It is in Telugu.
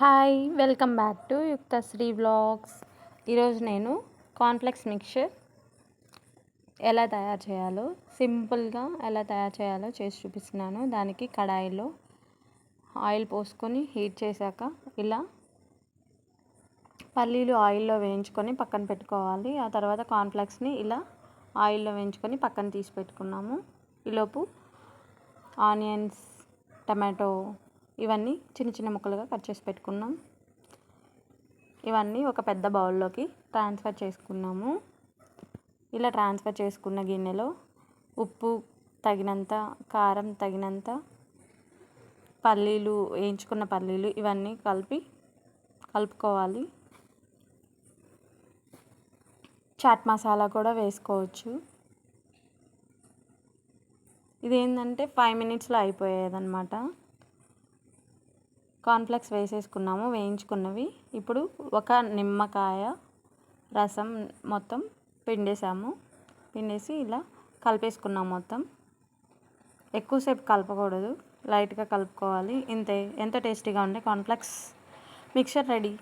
Hi welcome back to Yuktashree blogs ఈరోజు నేను కాన్ఫ్లెక్స్ మిక్చర్ ఎలా తయారు చేయాలో సింపుల్గా ఎలా తయారు చేయాలో చేసి చూపిస్తున్నాను. దానికి కడాయిలో ఆయిల్ పోసుకొని హీట్ చేశాక ఇలా పల్లీలు ఆయిల్లో వేయించుకొని పక్కన పెట్టుకోవాలి. ఆ తర్వాత కాన్ఫ్లెక్స్ని ఇలా ఆయిల్లో వేయించుకొని పక్కన తీసి పెట్టుకున్నాము. ఈలోపు ఆనియన్స్ టమాటో ఇవన్నీ చిన్న చిన్న ముక్కలుగా కట్ చేసి పెట్టుకున్నాం. ఇవన్నీ ఒక పెద్ద బౌల్లోకి ట్రాన్స్ఫర్ చేసుకున్నాము. ఇలా ట్రాన్స్ఫర్ చేసుకున్న గిన్నెలో ఉప్పు తగినంత కారం తగినంత పల్లీలు వేయించుకున్న పల్లీలు ఇవన్నీ కలిపి కలుపుకోవాలి. చాట్ మసాలా కూడా వేసుకోవచ్చు. ఇదేంటంటే ఫైవ్ మినిట్స్లో అయిపోయేదన్నమాట. కాన్ఫ్లెక్స్ వేసేసుకున్నాము వేయించుకున్నవి. ఇప్పుడు ఒక నిమ్మకాయ రసం మొత్తం పిండేసాము పిండేసి ఇలా కలిపేసుకున్నాం మొత్తం. ఎక్కువసేపు కలపకూడదు లైట్గా కలుపుకోవాలి. ఇంతే ఎంత టేస్టీగా ఉండే కాన్ఫ్లెక్స్ మిక్చర్ రెడీ.